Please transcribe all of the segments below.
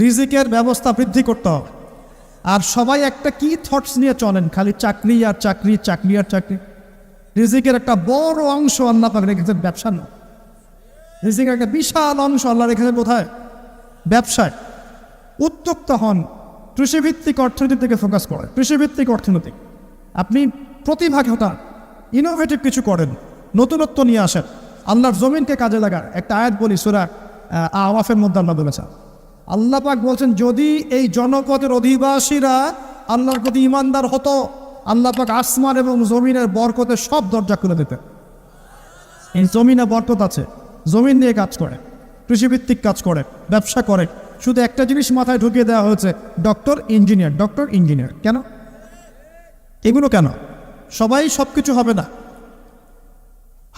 রিজিকের ব্যবস্থা বৃদ্ধি করতে হবে। আর সবাই একটা কি থটস নিয়ে চলেন? খালি চাকরি আর চাকরি চাকরি আর চাকরি। রিজিকের একটা বড় অংশ আল্লাহ পাক রেখেছেন ব্যবসা না। রিজিকের একটা বিশাল অংশ আল্লাহ রেখেছেন কোথায় ব্যবসায়। উদ্যোক্তা হন, কৃষিভিত্তিক অর্থনীতি থেকে ফোকাস করে। কৃষিভিত্তিক অর্থনীতি। আপনি প্রতিভা ঘটান ইনোভেটিভ কিছু করেন, নতুনত্ব নিয়ে আসেন। আল্লাহর জমিনকে কাজে লাগান। একটা আয়াত বলি, সুরা আওয়াফের মধ্যে আল্লাহ বলেছেন আল্লাহ পাক বলছেন, যদি এই জনপদের অধিবাসীরা আল্লাহর প্রতি ইমানদার হতো, আল্লাহ পাক আসমান এবং জমিনের বরকতের সব দরজা খুলে দিতেন। এই জমিনে বরকত আছে, জমিন নিয়ে কাজ করে, কৃষিভিত্তিক কাজ করে, ব্যবসা করে। শুধু একটা জিনিস মাথায় ঢুকিয়ে দেওয়া হয়েছে, ডক্টর ইঞ্জিনিয়ার ডক্টর ইঞ্জিনিয়ার। কেন? এগুলো কেন? সবাই সব কিছু হবে না।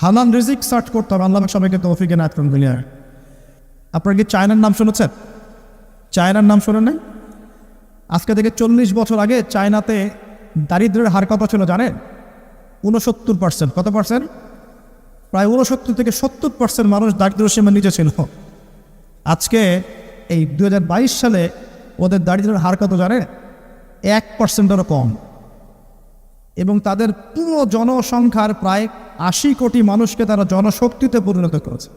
হালান রিজিক সার্চ করতে হবে। আল্লাহ সবাইকে তৌফিকে নাথ করুন আপনার কি চায়নার নাম শুনেছেন? চায়নার নাম শোনেন নাই? আজকে থেকে চল্লিশ বছর আগে চায়নাতে দারিদ্রের হার কত ছিল জানেন? উনসত্তর পার্সেন্ট কত পার্সেন্ট প্রায় উনসত্তর থেকে সত্তর পার্সেন্ট মানুষ দারিদ্র সীমার নিচে ছিল। আজকে এই দু হাজার বাইশ সালে ওদের দারিদ্রের হার কত জানেন? এক পার্সেন্টেরও কম। এবং তাদের পুরো জনসংখ্যার প্রায় আশি কোটি মানুষকে তারা জনশক্তিতে পরিণত করেছে।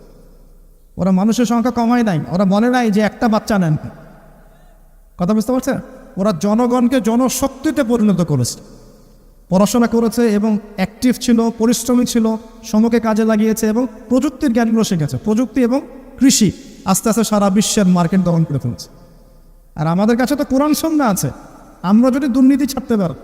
ওরা মানুষের সংখ্যা কমায় নাই। ওরা মনে নাই যে একটা বাচ্চা নেন। কথা বুঝতে পারছেন ওরা জনগণকে জনশক্তিতে পরিণত করেছে। পড়াশোনা করেছে এবং অ্যাক্টিভ ছিল, পরিশ্রমী ছিল সমকে কাজে লাগিয়েছে এবং প্রযুক্তির জ্ঞানগুলো শিখেছে। প্রযুক্তি এবং কৃষি আস্তে আস্তে সারা বিশ্বের মার্কেট দখল করে ফেলছে। আর আমাদের কাছে তো কোরআন সন্ধ্যা আছে। আমরা যদি দুর্নীতি ছাড়তে পারি,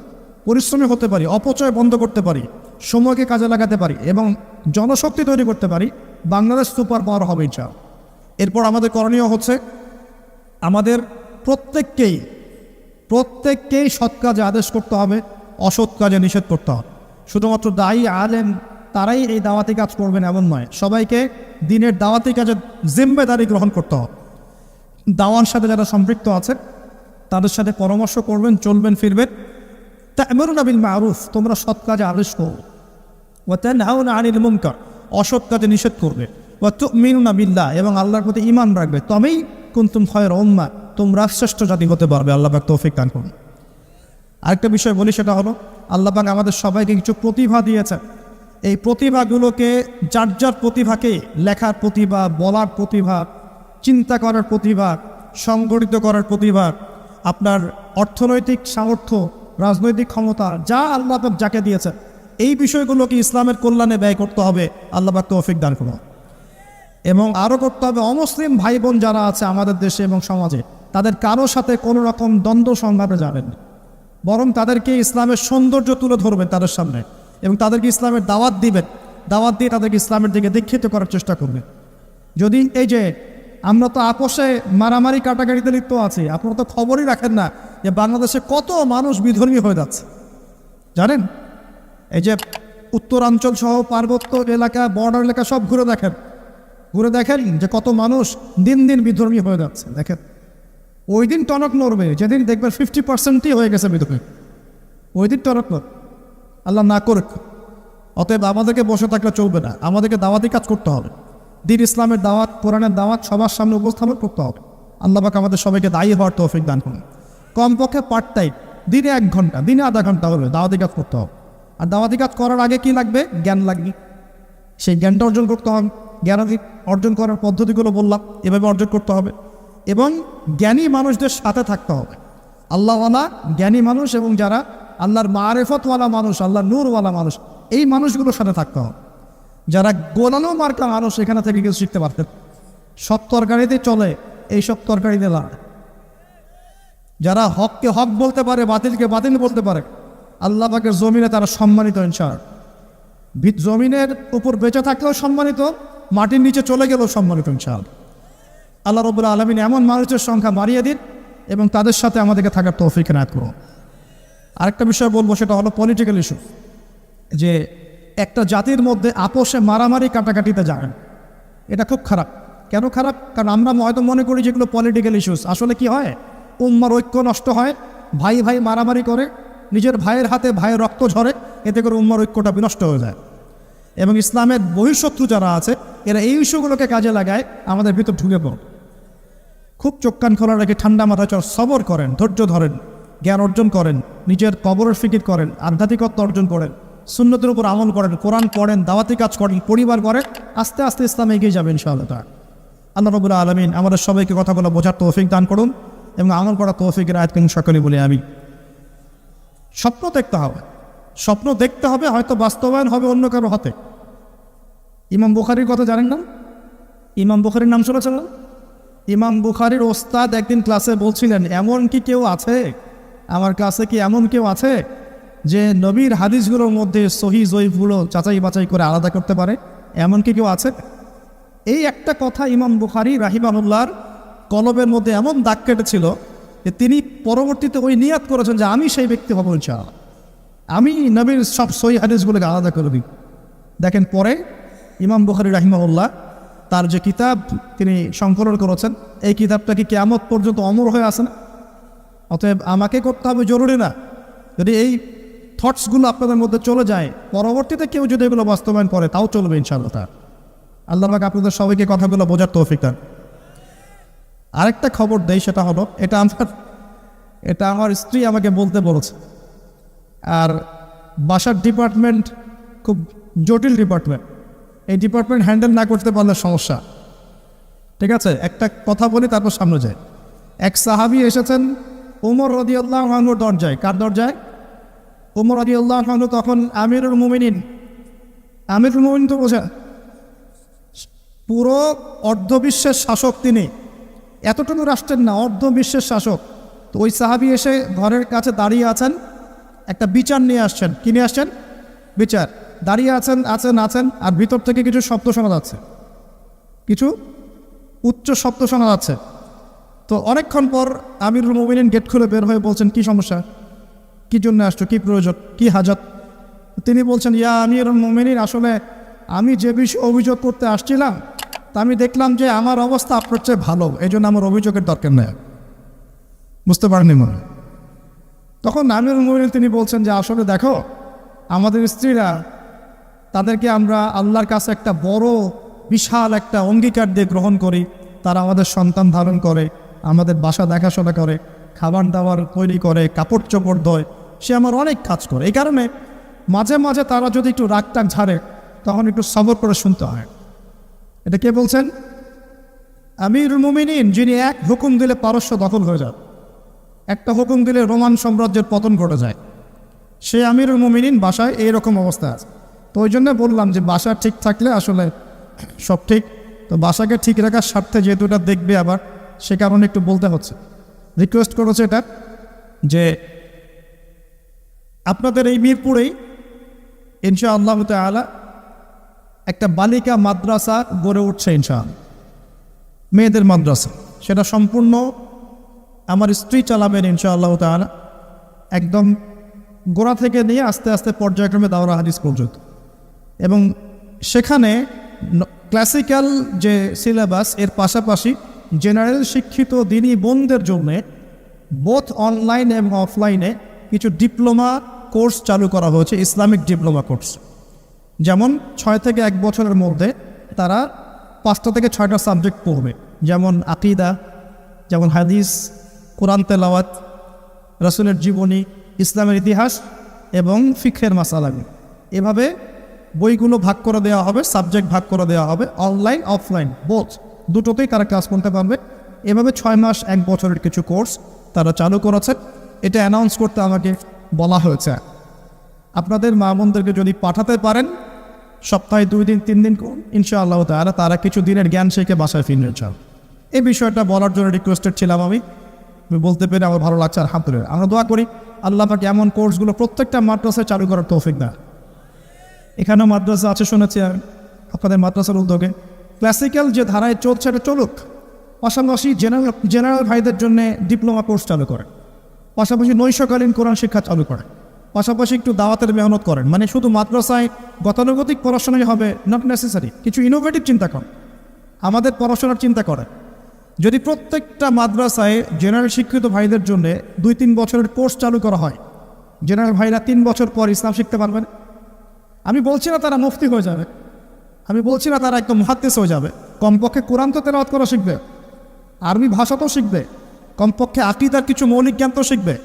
পরিশ্রমী হতে পারি, অপচয় বন্ধ করতে পারি, সময়কে কাজে লাগাতে পারি এবং জনশক্তি তৈরি করতে পারি, বাংলাদেশ সুপার পাওয়ার হবে ইচ্ছা এরপর আমাদের করণীয় হচ্ছে আমাদের প্রত্যেককেই প্রত্যেককেই সৎ কাজে আদেশ করতে হবে, অসৎ কাজে নিষেধ করতে হবে। শুধুমাত্র দায়ী আলেম তারাই এই দাওয়াতি কাজ করবেন এমন নয়, সবাইকে দিনের দাওয়াতি কাজে জিম্মেদারি গ্রহণ করতে হবে। দাওয়ার সাথে যারা সম্পৃক্ত আছে, তাদের সাথে পরামর্শ করবেন, চলবেন, ফিরবেন। তা এমন নাবিল মারুফ, তোমরা সৎ কাজে আদেশ করো। ও তেন আনিল মুমকার অসৎ কাজে নিষেধ করবে। ও তুমিনুনা বিল্লাহ, এবং আল্লাহর প্রতি ইমান রাখবে। তবেই কুন্তুম খয়ের উম্মা, তোমরা শ্রেষ্ঠ জাতি হতে পারবে, আল্লাহ পাক তৌফিক দান করুন। আরেকটা বিষয় বলি, সেটা হলো, আল্লাহ পাক আমাদের সবাইকে কিছু প্রতিভা দিয়েছে এই প্রতিভাগুলোকে যার যার প্রতিভাকে লেখার প্রতিভা, বলার প্রতিভা, চিন্তা করার প্রতিভা, সংগঠিত করার প্রতিভা, আপনার অর্থনৈতিক সামর্থ্য, রাজনৈতিক ক্ষমতা, যা আল্লাহ যাকে দিয়েছে এই বিষয়গুলোকে ইসলামের কল্যাণে ব্যয় করতে হবে, আল্লাহ পাক তৌফিক দান করুন। এবং আরও করতে হবে অমুসলিম ভাই বোন যারা আছে আমাদের দেশে এবং সমাজে, তাদের কারও সাথে কোনো রকম দ্বন্দ্ব সংঘাতে যাবেন না। বরং তাদেরকে ইসলামের সৌন্দর্য তুলে ধরবেন তাদের সামনে এবং তাদেরকে ইসলামের দাওয়াত দিবেন। দাওয়াত দিয়ে তাদেরকে ইসলামের দিকে দীক্ষিত করার চেষ্টা করবেন। যদি এই যে আমরা তো আপোষে মারামারি কাটাকাটিতে লিপ্ত আছি, আপনারা তো খবরই রাখেন না যে বাংলাদেশে কত মানুষ বিধর্মী হয়ে যাচ্ছে। জানেন? এই যে উত্তরাঞ্চল সহ পার্বত্য এলাকা, বর্ডার এলাকা সব ঘুরে দেখেন। ঘুরে দেখেন যে কত মানুষ দিন দিন বিধর্মী হয়ে যাচ্ছে। দেখেন, ওই দিন টনক নড়বে, যেদিন দেখবেন ফিফটি পার্সেন্টই হয়ে গেছে বিধর্মী ওই দিন টনক নড় আল্লাহ না করুক। অতএব আমাদেরকে বসে থাকলে চলবে না। আমাদেরকে দাওয়াতি কাজ করতে হবে। দিন ইসলামের দাওয়াত, কোরআনের দাওয়াত সবার সামনে উপস্থাপন করতে হবে। আল্লাহ পাক আমাদের সবাইকে দায়ী হওয়ার তৌফিক দান করুন। কমপক্ষে পার্ট টাইম দিনে এক ঘণ্টা, দিনে আধা ঘণ্টা হবে দাওয়াতি কাজ করতে হবে। আর দাওয়াতি কাজ করার আগে কি লাগবে? জ্ঞান লাগবে। সেই জ্ঞানটা অর্জন করতে হবে। জ্ঞানাদি অর্জন করার পদ্ধতিগুলো বললাম, এভাবে অর্জন করতে হবে। এবং জ্ঞানী মানুষদের সাথে থাকতে হবে। আল্লাহওয়ালা জ্ঞানী মানুষ এবং যারা আল্লাহর মারেফতওয়ালা মানুষ, আল্লাহর নূরওয়ালা মানুষ, এই মানুষগুলোর সাথে থাকতে হবে। যারা গোলানো মার্কা মানুষ, এখানে থেকে কিছু শিখতে পারতেন। সব তরকারিতে চলে, এই সব তরকারিতে লাভ যারা হককে হক বলতে পারে, বাতিলকে বাতিল বলতে পারে, আল্লাহ পাকের জমিনে তারা সম্মানিত ইনসার জমিনের উপর বেঁচে থাকলেও সম্মানিত মাটির নিচে চলে গেলেও সম্মানিত ইনশাল আল্লাহ রবুল আলমিন এমন মানুষের সংখ্যা বাড়িয়ে দিন এবং তাদের সাথে আমাদেরকে থাকার তৌফিক নায়ত করুন। আরেকটা বিষয় বলব, সেটা হলো পলিটিক্যাল ইস্যু যে একটা জাতির মধ্যে আপোষে মারামারি কাটাকাটিতে যাবেন, এটা খুব খারাপ। কেন খারাপ? কারণ আমরা হয়তো মনে করি যেগুলো পলিটিক্যাল ইস্যুস আসলে কি হয়? উম্মার ঐক্য নষ্ট হয়, ভাই ভাই মারামারি করে, নিজের ভাইয়ের হাতে ভাইয়ের রক্ত ঝরে, এতে করে উম্মার ঐক্যটা বিনষ্ট হয়ে যায়। এবং ইসলামের বহিঃশত্রু যারা আছে, এরা এই ইস্যুগুলোকে কাজে লাগায় আমাদের ভিতর ঢুকে পড়ে। খুব চোখ কান খোলা রেখে ঠান্ডা মাথায় চর, সবর করেন, ধৈর্য ধরেন, জ্ঞান অর্জন করেন, নিজের কবরের ফিকির করেন, আধ্যাত্মিকত্ব অর্জন করেন, সুন্নতের উপর আমল করেন, কোরআন পড়েন, দাওয়াতি কাজ করেন, পরিবার করেন আস্তে আস্তে ইসলাম এগিয়ে যাবেন ইনশাআল্লাহ। আল্লাহ রবুল্লা আলমিন আমাদের সবাইকে কথাগুলো বোঝার তৌফিক দান করুন এবং আমল করা তৌফিকের আয়াত কিন্তু সকলে বলে আমি স্বপ্ন দেখতে হবে। স্বপ্ন দেখতে হবে, হয়তো বাস্তবায়ন হবে অন্য কারও হাতে। ইমাম বুখারির কথা জানেন না? ইমাম বুখারির নাম শুনেছেন না? ইমাম বুখারির ওস্তাদ একদিন ক্লাসে বলছিলেন, এমন কি কেউ আছে? আমার ক্লাসে কি এমন কেউ আছে যে নবীর হাদিসগুলোর মধ্যে সহি জয়ীফগুলো যাচাই বাছাই করে আলাদা করতে পারে? এমন কি কেউ আছে? এই একটা কথা ইমাম বুখারি রাহিমাহুল্লাহর কলবের মধ্যে এমন দাগ কেটেছিল যে তিনি পরবর্তীতে ওই নিয়াত করেছেন যে আমি সেই ব্যক্তি হব ইনশাআল্লাহ। আমি নবীর সব সহি হাদিসগুলোকে আলাদা করে দিই দেখেন পরে ইমাম বুখারি রাহিমাহুল্লাহ তার যে কিতাব তিনি সংকলন করেছেন, এই কিতাবটা কি কেয়ামত পর্যন্ত অমর হয়ে আসে না? অতএব আমাকে করতে হবে জরুরি না। যদি এই থটসগুলো আপনাদের মধ্যে চলে যায়, পরবর্তীতে কেউ যদি এগুলো বাস্তবায়ন করে, তাও চলবে ইনশাআল্লাহ আল্লাহ পাক আপনাদের সবাইকে কথাগুলো বোঝার তৌফিক দেন। আরেকটা খবর দেই সেটা হলো, এটা আমার এটা আমার স্ত্রী আমাকে বলতে বলেছে। আর বাসার ডিপার্টমেন্ট খুব জটিল ডিপার্টমেন্ট এই ডিপার্টমেন্ট হ্যান্ডেল না করতে পারলে সমস্যা। ঠিক আছে? একটা কথা বলি, তারপর সামনে যায় এক সাহাবি এসেছেন উমর রদিউল্লাহ আহনুর দরজায়। কার দরজায়? উমর রদিউল্লাহ আহনু তখন আমিরুল মুমিনিন। আমিরুল মুমিন তো বোঝা পুরো অর্ধবিশ্বের শাসক তিনি। এতটুকু রাষ্ট্রের না, অর্ধবিশ্বের শাসক। তো ওই সাহাবি এসে ঘরের কাছে দাঁড়িয়ে আছেন। একটা বিচার নিয়ে আসছেন। কি নিয়ে আসছেন? বিচার। দাঁড়িয়ে আছেন আছেন আছেন, আর ভিতর থেকে কিছু শব্দ শোনা যাচ্ছে। কিছু উচ্চ শব্দ শোনা যাচ্ছে। তো অনেকক্ষণ পর আমিরুল মোমিনিন গেট খুলে বের হয়ে বলছেন, কি সমস্যা? কি জন্য আসছো? কি প্রয়োজন? কি হাজত? তিনি বলছেন, ইয়া আমিরুল মোমিনিন আসলে আমি যে বিষয়ে অভিযোগ করতে আসছিলাম, তা আমি দেখলাম যে আমার অবস্থা আপনার চেয়ে ভালো। এই জন্য আমার অভিযোগের দরকার নেই। বুঝতে পারেননি মনে তখন আমিরুল মোমিনিন তিনি বলছেন যে, আসলে দেখো, আমাদের স্ত্রীরা তাদেরকে আমরা আল্লাহর কাছে একটা বড়, বিশাল একটা অঙ্গীকার দিয়ে গ্রহণ করি। তারা আমাদের সন্তান ধারণ করে, আমাদের বাসা দেখাশোনা করে, খাবার দাবার তৈরি করে, কাপড় চোপড় ধোয়। সে আমার অনেক কাজ করে। এই কারণে মাঝে মাঝে তারা যদি একটু রাগ টাগ ঝাড়ে, তখন একটু সবর করে শুনতে হয়। এটা কে বলছেন? আমির মুমিনিন, যিনি এক হুকুম দিলে পারস্য দখল হয়ে যায়। একটা হুকুম দিলে রোমান সাম্রাজ্যের পতন ঘটে যায়। সে আমিরুল মুমিনিন বাসায় এইরকম অবস্থা আছে। তো ওই জন্য বললাম যে বাসা ঠিক থাকলে আসলে সব ঠিক। তো বাসাকে ঠিক রাখার স্বার্থে যেহেতু এটা দেখবে আবার, সে কারণে একটু বলতে হচ্ছে। রিকোয়েস্ট করেছে এটা যে আপনাদের এই মিরপুরেই ইনশা আল্লাহ তালা একটা বালিকা মাদ্রাসা গড়ে উঠছে ইনশাআল্লাহ। মেয়েদের মাদ্রাসা। সেটা সম্পূর্ণ আমার স্ত্রী চালাবেন ইনশাআল্লাহ তালা একদম গোড়া থেকে নিয়ে আস্তে আস্তে পর্যায়ক্রমে দাওরা হাদিস পর্যন্ত। এবং সেখানে ক্লাসিক্যাল যে সিলেবাস এর পাশাপাশি জেনারেল শিক্ষিত দিনী বোনদের জন্যে বোথ অনলাইন এবং অফলাইনে কিছু ডিপ্লোমা কোর্স চালু করা হয়েছে ইসলামিক ডিপ্লোমা কোর্স যেমন ছয় থেকে এক বছরের মধ্যে তারা পাঁচটা থেকে ছয়টা সাবজেক্ট পড়বে। যেমন আকিদা, যেমন হাদিস, কোরআন তেলাওয়াত, রসুলের জীবনী, ইসলামের ইতিহাস এবং ফিখের মাসালাগুলো। এভাবে বইগুলো ভাগ করে দেওয়া হবে সাবজেক্ট ভাগ করে দেওয়া হবে অনলাইন অফলাইন বোথ দুটোতেই তারা ক্লাস করতে পারবে। এভাবে ছয় মাস, এক বছরের কিছু কোর্স তারা চালু করেছে। এটা অ্যানাউন্স করতে আমাকে বলা হয়েছে। আপনাদের মা বোনদেরকে যদি পাঠাতে পারেন, সপ্তাহে দুই দিন, তিন দিন, ইনশাআল্লাহ তারা তারা কিছু দিনের জ্ঞান শেখে বাসায় ফিরে চান এই বিষয়টা বলার জন্য রিকোয়েস্টেড ছিলাম আমি। বলতে পেরে আমার ভালো লাগছে আর আলহামদুলিল্লাহ। আমরা দোয়া করি, আল্লাহ পাকে এমন কোর্সগুলো প্রত্যেকটা মাদ্রাসায় চালু করার তৌফিক না এখানেও মাদ্রাসা আছে শুনেছি আপনাদের মাদ্রাসার উদ্যোগে। ক্লাসিক্যাল যে ধারায় চলছে, এটা চলুক। পাশাপাশি জেনারেল জেনারেল ভাইদের জন্য ডিপ্লোমা কোর্স চালু করেন। পাশাপাশি নৈশকালীন কোরআন শিক্ষা চালু করেন। পাশাপাশি একটু দাওয়াতের মেহনত করেন। মানে শুধু মাদ্রাসায় গতানুগতিক পড়াশোনাই হবে নট নেসেসারি কিছু ইনোভেটিভ চিন্তা করেন। আমাদের পড়াশোনার চিন্তা করেন। যদি প্রত্যেকটা মাদ্রাসায় জেনারেল শিক্ষিত ভাইদের জন্য দুই তিন বছরের কোর্স চালু করা হয় জেনারেল ভাইরা তিন বছর পর ইসলাম শিখতে পারবেন। আমি বলছি না তারা মুফতি হয়ে যাবে। আমি বলছি না তারা একদম মহাত্মেস হয়ে যাবে। কমপক্ষে কোরআন তো তেলাওয়াত করা শিখবে, আরবি ভাষা তো শিখবে, কমপক্ষে আকিদার কিছু মৌলিক জ্ঞান তো শিখবে,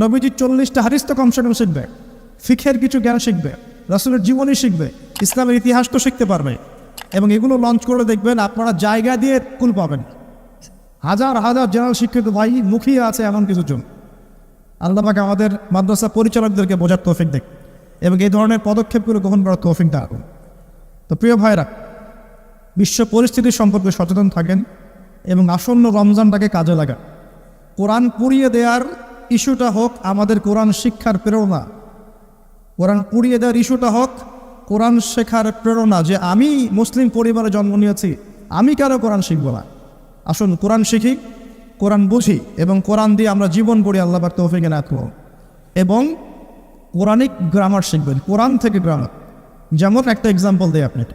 নবীজির চল্লিশটা হারিস তো কমসে কম শিখবে, ফিখের কিছু জ্ঞান শিখবে, রসুলের জীবনী শিখবে, ইসলামের ইতিহাস তো শিখতে পারবে এবং এগুলো লঞ্চ করে দেখবেন আপনারা জায়গা দিয়ে কুল পাবেন। হাজার হাজার জেনারেল শিক্ষিত ভাই মুখিয়ে আছে এমন কিছু জন। আল্লাহ পাকে আমাদের মাদ্রাসা পরিচালকদেরকে বোঝার তৌফিক দেখ। এবং এই ধরনের পদক্ষেপগুলো গ্রহণ করার তৌফিক দাও তো প্রিয় ভাইরা, বিশ্ব পরিস্থিতি সম্পর্কে সচেতন থাকেন এবং আসন্ন রমজানটাকে কাজে লাগান। কোরআন পুড়িয়ে দেওয়ার ইস্যুটা হোক, আমাদের কোরআন শিক্ষার প্রেরণা। কোরআন পুড়িয়ে দেওয়ার ইস্যুটা হোক, কোরআন শেখার প্রেরণা যে আমি মুসলিম পরিবারে জন্ম নিয়েছি, আমি কেন কোরআন শিখব না? আসুন কোরআন শিখি, কোরআন বুঝি এবং কোরআন দিয়ে আমরা জীবন পড়ি আল্লাহবার তৌফিকে না করব এবং কোরআনিক গ্রামার শিখবেন কোরআন থেকে গ্রামার যেমন একটা এক্সাম্পল দেয় আপনাকে।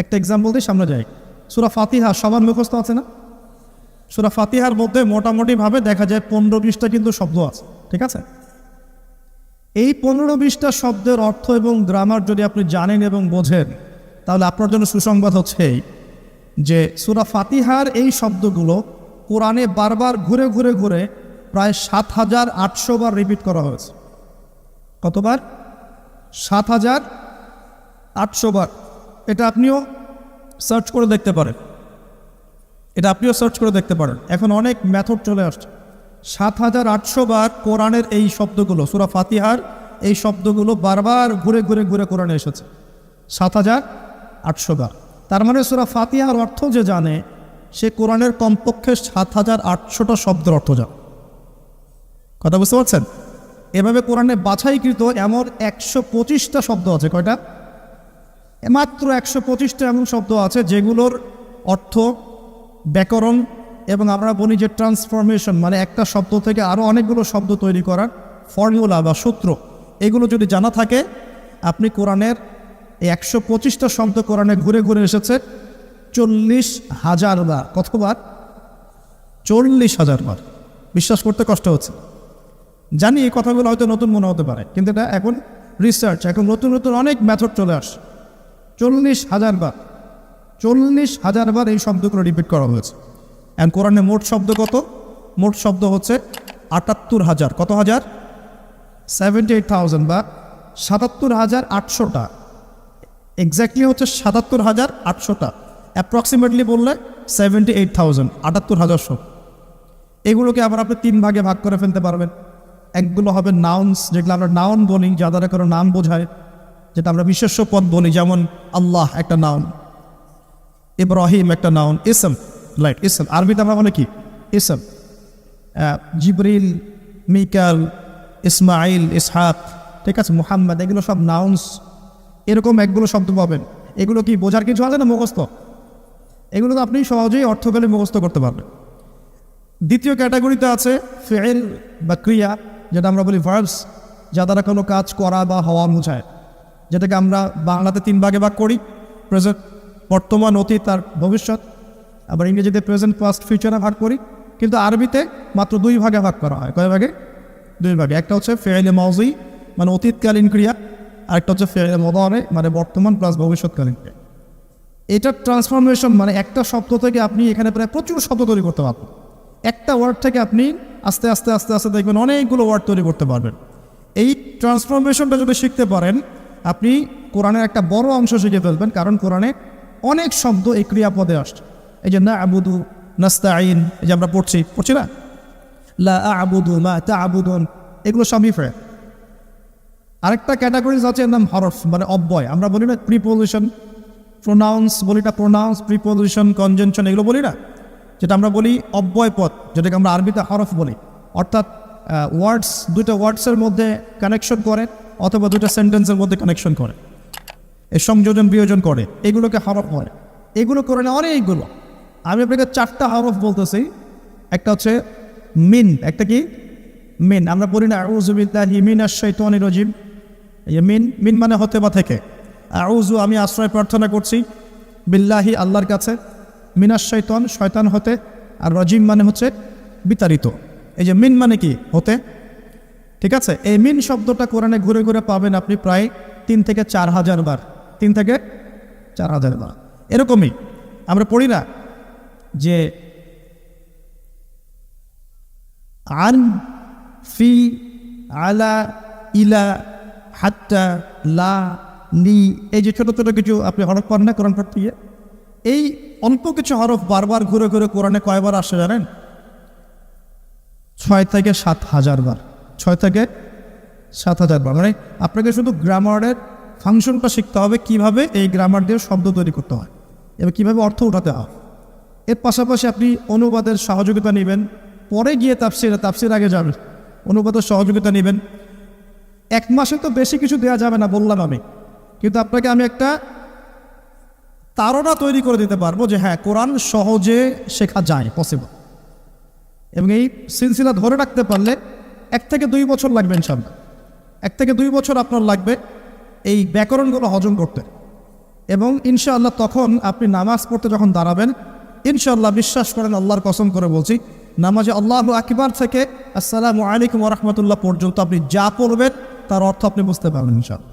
একটা এক্সাম্পল দিয়ে সামনে যাই। সুরা ফাতিহা সবার মুখস্থ আছে না? সুরা ফাতিহার মধ্যে মোটামুটিভাবে দেখা যায় পনেরো বিশটা কিন্তু শব্দ আছে, ঠিক আছে? এই পনেরো বিশটা শব্দের অর্থ এবং গ্রামার যদি আপনি জানেন এবং বোঝেন, তাহলে আপনার জন্য সুসংবাদ হচ্ছে যে সুরা ফাতিহার এই শব্দগুলো কোরআনে বারবার ঘুরে ঘুরে ঘুরে প্রায় সাত হাজার আটশো বার রিপিট করা হয়েছে। কতবার? সাত হাজার আটশো বার। এটা আপনিও সার্চ করে দেখতে পারেন। এটা আপনিও সার্চ করে দেখতে পারেন। এখন অনেক মেথড চলে আসছে। সাত হাজার আটশো বার কোরআনের এই শব্দগুলো, সুরা ফাতিহার এই শব্দগুলো বারবার ঘুরে ঘুরে ঘুরে কোরআনে এসেছে। সাত হাজার আটশো বার। তার মানে সুরা ফাতিহার অর্থ যে জানে, সে কোরআনের কমপক্ষে সাত হাজার আটশোটা শব্দের অর্থ জানে। কথা বুঝতে পারছেন? এভাবে কোরআনে বাছাইকৃত এমন একশো পঁচিশটা শব্দ আছে, কয়টা? মাত্র একশো পঁচিশটা এমন শব্দ আছে যেগুলোর অর্থ ব্যাকরণ এবং আমরা বলি যে ট্রান্সফরমেশন মানে একটা শব্দ থেকে আরও অনেকগুলো শব্দ তৈরি করার ফর্মুলা বা সূত্র। এগুলো যদি জানা থাকে, আপনি কোরআনের একশো পঁচিশটা শব্দ কোরআনে ঘুরে ঘুরে এসেছে, চল্লিশ হাজার বার, কতবার? চল্লিশ হাজার বার। বিশ্বাস করতে কষ্ট হচ্ছে। জানি এই কথাগুলো হয়তো নতুন মনে হতে পারে, কিন্তু এটা এখন রিসার্চ এখন নতুন নতুন অনেক মেথড চলে আসে চল্লিশ হাজার বার, চল্লিশ হাজার বার এই শব্দগুলো রিপিট করা হয়েছে। অ্যান্ড কোরআনে মোট শব্দ কত? মোট শব্দ হচ্ছে আটাত্তর হাজার। কত হাজার? সেভেন্টি এইট থাউজেন্ড বা সাতাত্তর হাজার আটশোটা। এক্স্যাক্টলি হচ্ছে সাতাত্তর হাজার আটশোটা। অ্যাপ্রক্সিমেটলি বললে সেভেন্টি এইট থাউজেন্ড আটাত্তর হাজার শব্দ। এগুলোকে আবার আপনি তিন ভাগে ভাগ করে ফেলতে পারবেন। একগুলো হবে নাউন্স যেগুলো আমরা নাউন বলি, যা দ্বারা কোনো নাম বোঝায়, যেটা আমরা বিশেষ্য পদ বলি, যেমন আল্লাহ একটা নাউন ইব্রাহিম একটা নাউন ইসম লাইট ইসম, আরবিতে আমরা বলে কি? ইসম জিবরিল, মিকাল ইসমাইল ইসহাক, ঠিক আছে, মুহাম্মদ, এগুলো সব নাউন্স এরকম একগুলো শব্দ পাবেন। এগুলো কি বোঝার কিছু আছে না মুখস্থ? এগুলো তো আপনি সহজেই অর্থকালে মুখস্থ করতে পারবেন। দ্বিতীয় ক্যাটাগরিতে আছে ফেল বা ক্রিয়া যেটা আমরা বলি ভার্বস যা দ্বারা কোনো কাজ করা বা হওয়া বোঝায়। যেটাকে আমরা বাংলাতে তিন ভাগে ভাগ করি প্রেজেন্ট বর্তমান, অতীত আর ভবিষ্যৎ। আবার ইংরেজিতে প্রেজেন্ট পাস্ট ফিউচারে ভাগ করি, কিন্তু আরবিতে মাত্র দুই ভাগে ভাগ করা হয়। কয় ভাগে? দুই ভাগে। একটা হচ্ছে ফেয়ালে মাউজি মানে অতীতকালীন ক্রিয়া, আরেকটা হচ্ছে ফেয়ালে মদানে মানে বর্তমান প্লাস ভবিষ্যৎকালীন ক্রিয়া। এটার ট্রান্সফরমেশন মানে একটা শব্দ থেকে আপনি এখানে প্রায় প্রচুর শব্দ তৈরি করতে পারবেন। একটা ওয়ার্ড থেকে আপনি আস্তে আস্তে আস্তে আস্তে দেখবেন অনেকগুলো ওয়ার্ড তৈরি করতে পারবেন। এই ট্রান্সফরমেশনটা যদি শিখতে পারেন, আপনি কোরআনের একটা বড় অংশ শিখে ফেলবেন, কারণ কোরআনে অনেক শব্দ এই ক্রিয়াপদে আসছে। এই যে না আবুদু নাস্তা আইন এই যে আমরা পড়ছি পড়ছি না? লা আবুদু মা তা আবুদন এগুলো সবই ফ্রে আরেকটা ক্যাটাগরিজ আছে নাম হরফ মানে অব্যয়। আমরা বলি না প্রিপোজিশন প্রোনাউন্স বলি না প্রোনাউন্স প্রিপোজিশন কনজেনশন এগুলো বলি না? যেটা আমরা বলি অব্যয় পথ, যেটাকে আমরা আরবিতে হরফ বলি। অর্থাৎ ওয়ার্ডস দুইটা ওয়ার্ডসের মধ্যে কানেকশন করে অথবা দুইটা সেন্টেন্সের মধ্যে কানেকশন করে। এ সংযোজন, বিয়োজন করে, এগুলোকে হরফ করে এগুলো করে না অনেকগুলো। আমি আপনাকে চারটা হরফ বলতেছি। একটা হচ্ছে মিন, একটা কি? মিন। আমরা বলি না আউজুবিল্লাহি মিন আশাইতানি রজিম। মিন মিন মানে হতে বা থেকে। আউজু আমি আশ্রয় প্রার্থনা করছি, বিল্লাহি, আল্লাহর কাছে। মিনাস শৈতন, শয়তান হতে আর রজিম মানে হচ্ছে বিতাড়িত। এই যে মিন মানে কি? হতে। ঠিক আছে? এই মিন শব্দটা কোরআনে ঘুরে ঘুরে পাবেন আপনি প্রায় তিন থেকে চার হাজার বার। তিন থেকে চার হাজার বার। এরকমই। আমরা পড়ি না যে আন ফি আলা ইলা হাত্তা লা লি। এই যে ছোটো ছোটো কিছু আপনি হরফ পান না কোরআন পড়তে এই অল্প কিছু হরফ বারবার ঘুরে ঘুরে কোরআনে কয়বার আসে জানেন? ছয় থেকে সাত হাজার বার। ছয় থেকে সাত হাজার বার। মানে আপনাকে শুধু গ্রামারের ফাংশনটা শিখতে হবে কীভাবে এই গ্রামার দিয়ে শব্দ তৈরি করতে হয়। এবং কীভাবে অর্থ উঠাতে হয়। এর পাশাপাশি আপনি অনুবাদের সহযোগিতা নেবেন। পরে গিয়ে তাফসির তাফসির আগে যাবেন। অনুবাদের সহযোগিতা নেবেন। এক মাসে তো বেশি কিছু দেওয়া যাবে না, বললাম আমি। কিন্তু আপনাকে আমি একটা তারা তৈরি করে দিতে পারব যে হ্যাঁ কোরআন সহজে শেখা যায় পসিবল এবং এই সিলসিলা ধরে রাখতে পারলে এক থেকে দুই বছর লাগবে ইনশাল্লাহ এক থেকে দুই বছর আপনার লাগবে এই ব্যাকরণগুলো হজম করতে। এবং ইনশাআল্লাহ তখন আপনি নামাজ পড়তে যখন দাঁড়াবেন, ইনশাআল্লাহ বিশ্বাস করেন আল্লাহর কসম করে বলছি, নামাজে আল্লাহ আকবার থেকে আসসালামু আলাইকুম রহমতুল্লাহ পর্যন্ত আপনি যা পড়বেন, তার অর্থ আপনি বুঝতে পারবেন ইনশাআল্লাহ।